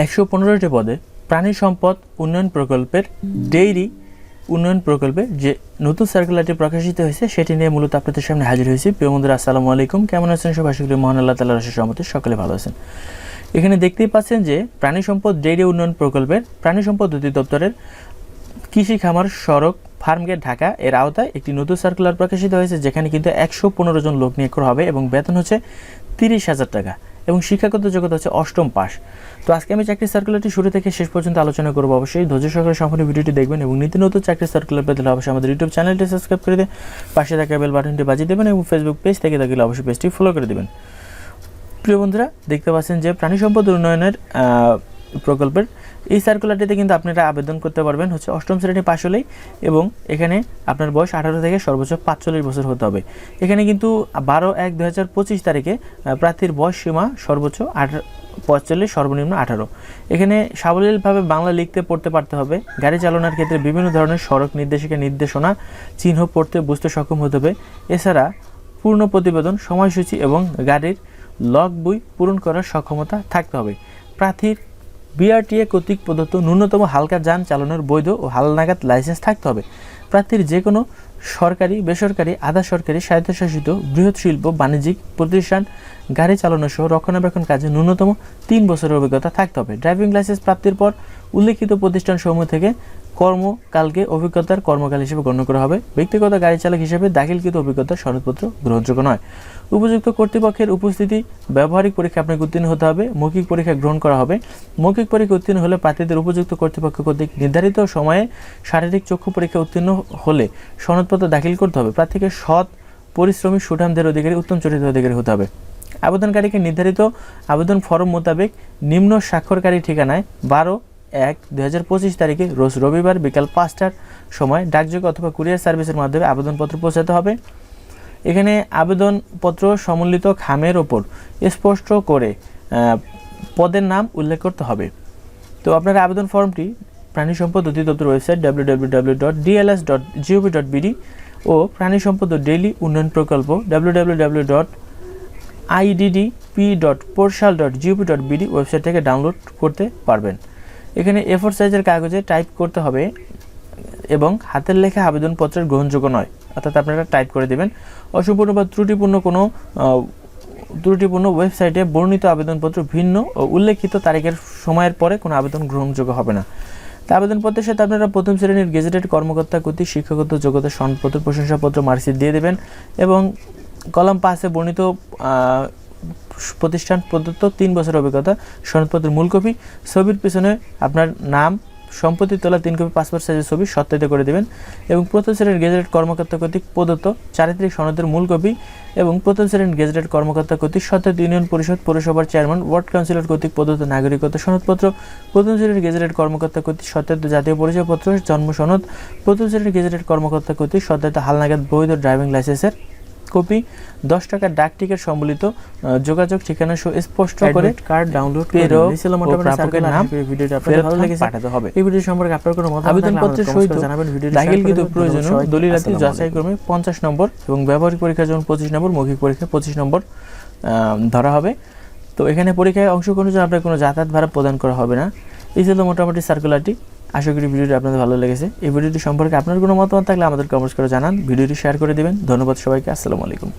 একশো পনেরোটি পদে প্রাণী সম্পদ উন্নয়ন প্রকল্পের ডেইরি উন্নয়ন প্রকল্পে যে নতুন সার্কুলারটি প্রকাশিত হয়েছে, সেটি নিয়ে মূলত আপনাদের সামনে হাজির হয়েছি। প্রিয় বন্ধুরা, আসসালামু আলাইকুম। কেমন আছেন? সব আশা করি মহান আল্লাহ তালা রসের সহমতে সকলে ভালো আছেন। এখানে দেখতেই পাচ্ছেন যে প্রাণী সম্পদ ডেইরি উন্নয়ন প্রকল্পের প্রাণী সম্পদ অধিদপ্তরের কৃষি খামার সড়ক ফার্মগেট ঢাকা এর আওতায় একটি নতুন সার্কুলার প্রকাশিত হয়েছে, যেখানে কিন্তু একশো পনেরো জন লোক নিয়োগ করা হবে এবং বেতন হচ্ছে তিরিশ হাজার টাকা। এবং শিক্ষাগত যোগ্যতা হচ্ছে অষ্টম পাশ। তো আজকে আমি চাকরি সার্কুলারটি শুরু থেকে শেষ পর্যন্ত আলোচনা করব অবশ্যই। ধৈর্য সহকারে সম্পূর্ণ ভিডিওটি দেখবেন এবং নীতি নতুন চাকরি সার্কুলার পেতে অবশ্যই আমাদের ইউটিউব চ্যানেলটি সাবস্ক্রাইব করে দিয়ে পাশে থাকা বেল বাটনটি বাজিয়ে দেবেন এবং ফেসবুক পেজ থেকে থাকলে অবশ্যই পেজটি ফলো করে দেবেন। প্রিয় বন্ধুরা, দেখতে পাচ্ছেন যে প্রাণী সম্পদ উন্নয়নের প্রকল্পের, এই সার্কুলারটিতে কিন্তু আপনারা আবেদন করতে পারবেন হচ্ছে অষ্টম শ্রেণি পাশ হলেই এবং এখানে আপনার বয়স আঠারো থেকে সর্বোচ্চ পাঁচচল্লিশ বছর হতে হবে। এখানে কিন্তু বারো এক দু হাজার পঁচিশ তারিখে প্রার্থীর বয়স সীমা সর্বোচ্চ আঠারো পঁয়তাল্লিশ, সর্বনিম্ন আঠারো। এখানে সাবলীলভাবে বাংলা লিখতে পড়তে পারতে হবে। গাড়ি চালানোর ক্ষেত্রে বিভিন্ন ধরনের সড়ক নির্দেশিকা, নির্দেশনা, চিহ্ন পড়তে বুঝতে সক্ষম হতে হবে। এছাড়া পূর্ণ প্রতিবেদন, সময়সূচি এবং গাড়ির লগ বই পূরণ করার সক্ষমতা থাকতে হবে। প্রার্থীর বিআরটিএ কর্তৃক প্রদত্ত ন্যূনতম হালকা যান চালানোর বৈধ ও হালনাগাদ লাইসেন্স থাকতে হবে। প্রার্থীর যে কোনো সরকারি, বেসরকারি, আধা সরকারি স্বায়ত্তশাসিত বৃহৎ শিল্প, বাণিজ্যিক প্রতিষ্ঠান, গাড়ি চালানো সহ রক্ষণাবেক্ষণ কাজে ন্যূনতম তিন বছরের অভিজ্ঞতা থাকতে হবে। ড্রাইভিং লাইসেন্স প্রাপ্তির পর উল্লেখিত প্রতিষ্ঠানসমূহ থেকে কর্মকালকে অভিজ্ঞতার কর্মকাল হিসেবে গণ্য করা হবে। ব্যক্তিগত গাড়ি চালক হিসেবে দাখিলকৃত অভিজ্ঞতার সনদপত্র গ্রহণযোগ্য নয়। উপযুক্ত কর্তৃপক্ষের উপস্থিতি, ব্যবহারিক পরীক্ষা আপনাকে উত্তীর্ণ হতে হবে, মৌখিক পরীক্ষা গ্রহণ করা হবে। মৌখিক পরীক্ষা উত্তীর্ণ হলে প্রার্থীদের উপযুক্ত কর্তৃপক্ষ কর্তৃক নির্ধারিত সময়ে শারীরিক চক্ষু পরীক্ষা উত্তীর্ণ হলে সনদপত্র দাখিল করতে হবে। প্রার্থীকে সৎ, পরিশ্রমী, সুঠামদের অধিকারী, উত্তম চরিত্র অধিকারী হতে হবে। আবেদনকারীকে নির্ধারিত আবেদন ফরম মোতাবেক নিম্ন স্বাক্ষরকারী ঠিকানায় বারো এক, দুই তারিখে রোজ রবিবার বিকাল পাঁচটার সময় ডাকযোগে অথবা কুরিয়ার সার্ভিসের মাধ্যমে আবেদনপত্র পৌঁছাতে হবে। এখানে আবেদনপত্র সমন্বিত খামের ওপর স্পষ্ট করে পদের নাম উল্লেখ করতে হবে। তো আপনার আবেদন ফর্মটি প্রাণী সম্পদ অধিদপ্তর website W W dot dot dot ও প্রাণী সম্পদ ডেইলি উন্নয়ন প্রকল্প W W dot dot dot G O P dot B D website থেকে ডাউনলোড করতে পারবেন। এখানে এফোর সাইজের কাগজে টাইপ করতে হবে এবং হাতের লেখা আবেদনপত্রের গ্রহণযোগ্য নয়। অর্থাৎ আপনারা টাইপ করে দেবেন। অসম্পূর্ণ বা ত্রুটিপূর্ণ কোনো ত্রুটিপূর্ণ ওয়েবসাইটে বর্ণিত আবেদনপত্র ভিন্ন ও উল্লেখিত তারিখের সময়ের পরে কোনো আবেদন গ্রহণযোগ্য হবে না। তা আবেদনপত্রের সাথে আপনারা প্রথম শ্রেণির গেজেটেড কর্মকর্তা কর্তৃক শিক্ষাগত যোগ্যতা সনদপত্র প্রশংসাপত্র, মার্কশিট দিয়ে দেবেন এবং কলম পাশে বর্ণিত প্রতিষ্ঠান প্রদত্ত তিন বছর অভিজ্ঞতা, সনদপত্রের মূল কপি, ছবির পিছনে আপনার নাম, সম্পত্তি তোলা তিন কপি, পাসপোর্ট সাইজের ছবি সত্যায়িত করে দেবেন এবং প্রথম শ্রেণির গেজেটেড কর্মকর্তা কর্তৃক প্রদত্ত চারিত্রিক সনদের মূল কপি এবং প্রথম শ্রেণির গেজেটেড কর্মকর্তা কর্তৃক সত্যায়িত ইউনিয়ন পরিষদ পৌরসভার চেয়ারম্যান, ওয়ার্ড কাউন্সিলর কর্তৃক প্রদত্ত নাগরিকত্ব সনদপত্র, প্রথম শ্রেণির গেজেটেড কর্মকর্তা কর্তৃক সত্যায়িত জাতীয় পরিচয়পত্র, জন্ম সনদ, প্রথম শ্রেণির গেজেটেড কর্মকর্তা কর্তৃক সত্যায়িত হালনাগাদ বৈধ ড্রাইভিং লাইসেন্সের কপি দশ টাকার ডাক টিকিট সম্বলিত যোগাযোগ ঠিকানা সহ স্পষ্ট করে কার্ড ডাউনলোড করে ও প্রাপকের নাম ভিডিওটা আপনাদের ভালো লেগেছে। পাঠাতে হবে। এই ভিডিও সম্পর্কে আপনার কোনো মতামত আবেদনপত্রের সহিত জানাবেন। ভিডিও দাখিলকৃত দাখিলকৃত প্রয়োজনীয়। প্রয়োজনীয় দলিলাতি যাচাই ক্রমে পঞ্চাশ নম্বর এবং ব্যবহারিক পরীক্ষার জন্য পঁচিশ নম্বর মৌখিক পরীক্ষা পঁচিশ নম্বর আহ, ধরা হবে। তো এখানে পরীক্ষায় অংশগ্রহণের জন্য আপনার কোনো যাতায়াত ভাড়া প্রদান করা হবে না। এই ছিল মোটামুটি সার্কুলারটি আশা করি ভিডিওটি আপনাদের ভালো লেগেছে। এই ভিডিওটি সম্পর্কে আপনার কোনো মতামত থাকলে আমাদের কমেন্টস করে জানান। ভিডিওটি শেয়ার করে দেবেন। ধন্যবাদ সবাইকে। আসসালামু আলাইকুম।